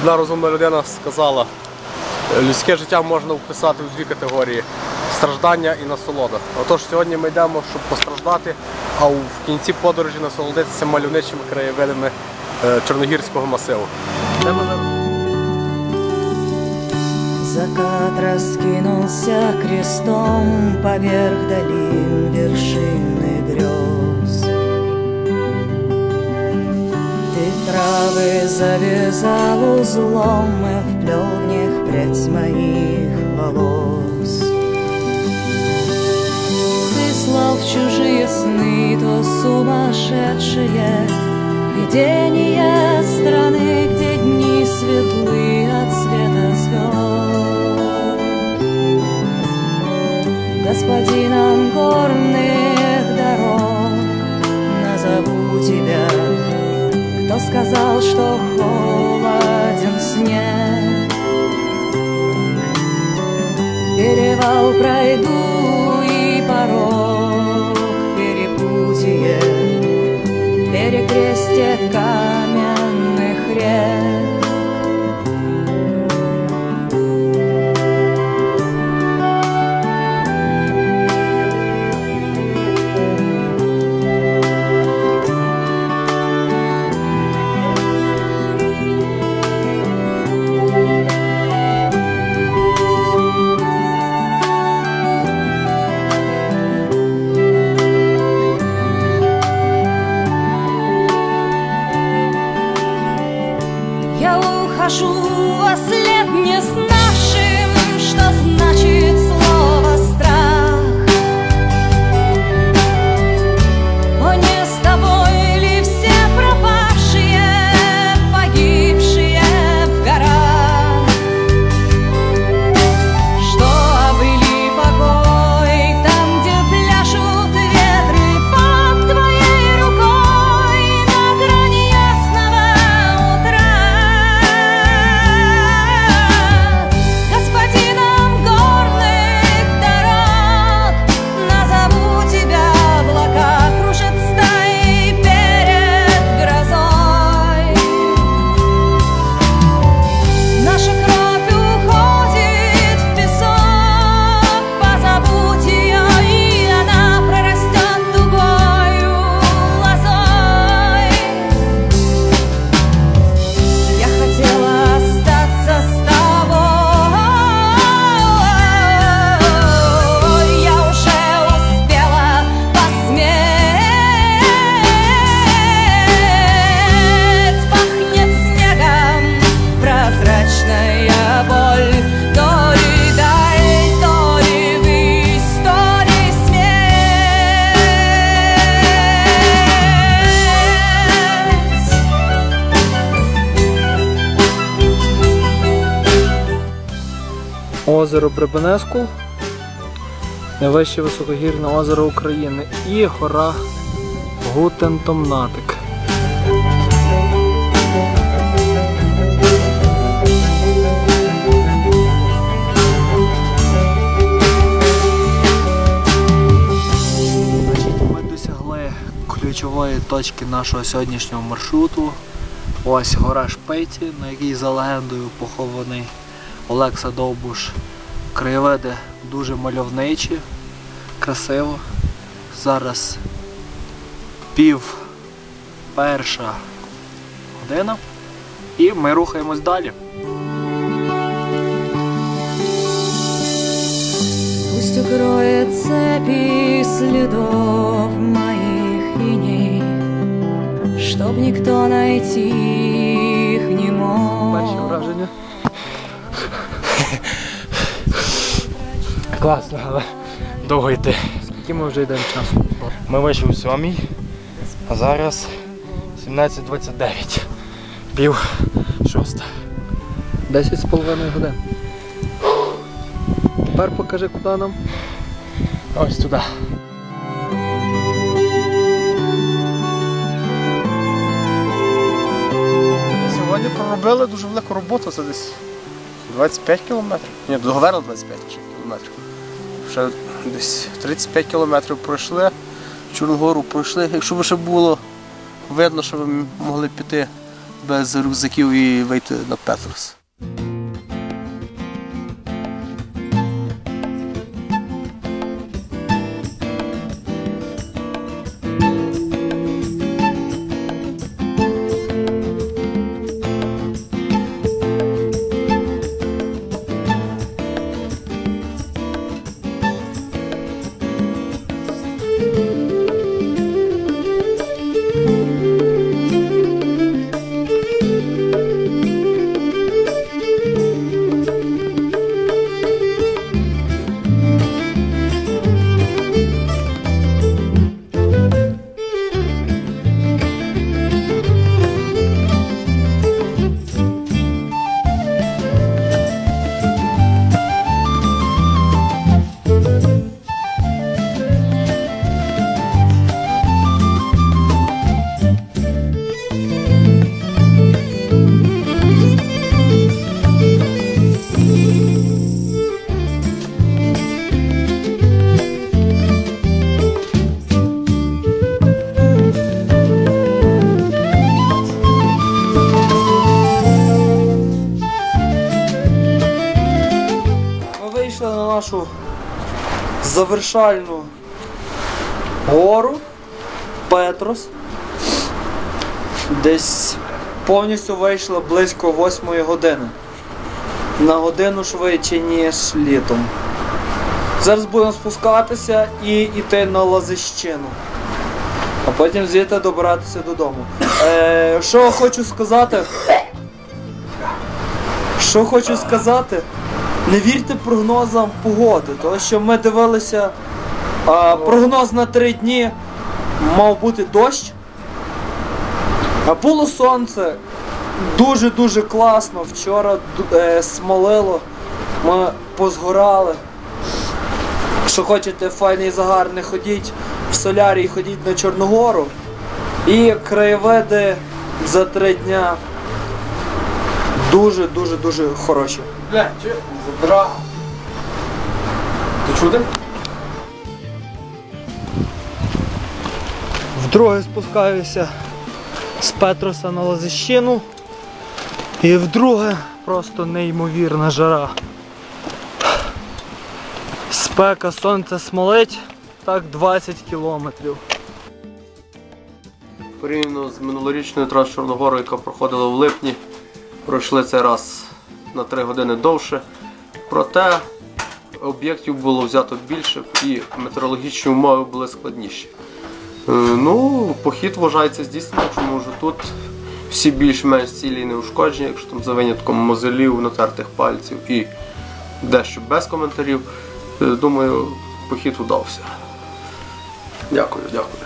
Одна розумна людина сказала, людське життя можна вписати в дві категорії страждання і насолода. Отож, сьогодні ми йдемо, щоб постраждати, а в кінці подорожі насолодитися мальовничими краєвидами е, Чорногірського масиву. Йдемо зараз. Закат раскинулся крестом поверх долин вершины грез. Ты травы завязал узлом и вплел в них прядь моих волос. Ты слал в чужие сны то сумасшедшие видения страны, где дни светлы от света звезд. Господином горных сказал, что холоден снег? Перевал пройду и порог перепутье, перекрестие каменных Я ухожу, а след не с озеро Бребенескул, найвище високогірне озеро України. І гора Гутентомнатик. Ключової точки нашого сьогоднішнього маршруту. Ось гора Шпейті, на якій за легендою похований Олекса Довбуш. Краєвиди дуже мальовничі, красиво. Зараз пів перша година. І ми рухаємось далі. Пусть укроет цепи следов Чтоб никто найти их не Перші мог. враження. Класно, але довго йти. Скільки ми вже йдемо часу? Ми вийшли у сьомій, а зараз 17.29. Пів шоста. 10 з половиною годин. Тепер покажи, куди нам. Ось туди. Проробили дуже велику роботу, це десь 25 кілометрів. Ні, договорили 25 кілометрів. Ще десь 35 кілометрів пройшли, Чорногору пройшли. Якщо б ще було видно, що ми могли піти без рюкзаків і вийти на Петрус. Нашу завершальну гору Петрос. Десь повністю вийшли близько 8 години. На годину швидше, ніж літом. Зараз будемо спускатися і йти на Лазищину. А потім звідти добиратися додому. Е, що хочу сказати? Що хочу сказати? Не вірте прогнозам погоди, тому що ми дивилися а, прогноз на три дні мав бути дощ. А було сонце. Дуже-дуже класно. Вчора е, смолило. Ми позгорали. Якщо хочете файний загар, не ходіть в солярій, ходіть на Чорногору. І краєвиди за три дня дуже-дуже дуже хороші. Бля, чи забира. Ти чути? Вдруге спускаюся з Петроса на Лазищину. І вдруге просто неймовірна жара. Спека, сонце смолить, так 20 кілометрів. Порівняно з минулорічною трас Чорногору, яка проходила в липні, пройшли цей раз на 3 години довше. Проте об'єктів було взято більше і метеорологічні умови були складніші. Е, Ну, похід вважається здійсненим, чому вже тут всі більш-менш цілі і неушкоджені, якщо там за винятком мозолів, натертих пальців і дещо без коментарів. Е, Думаю, похід удався. Дякую, дякую.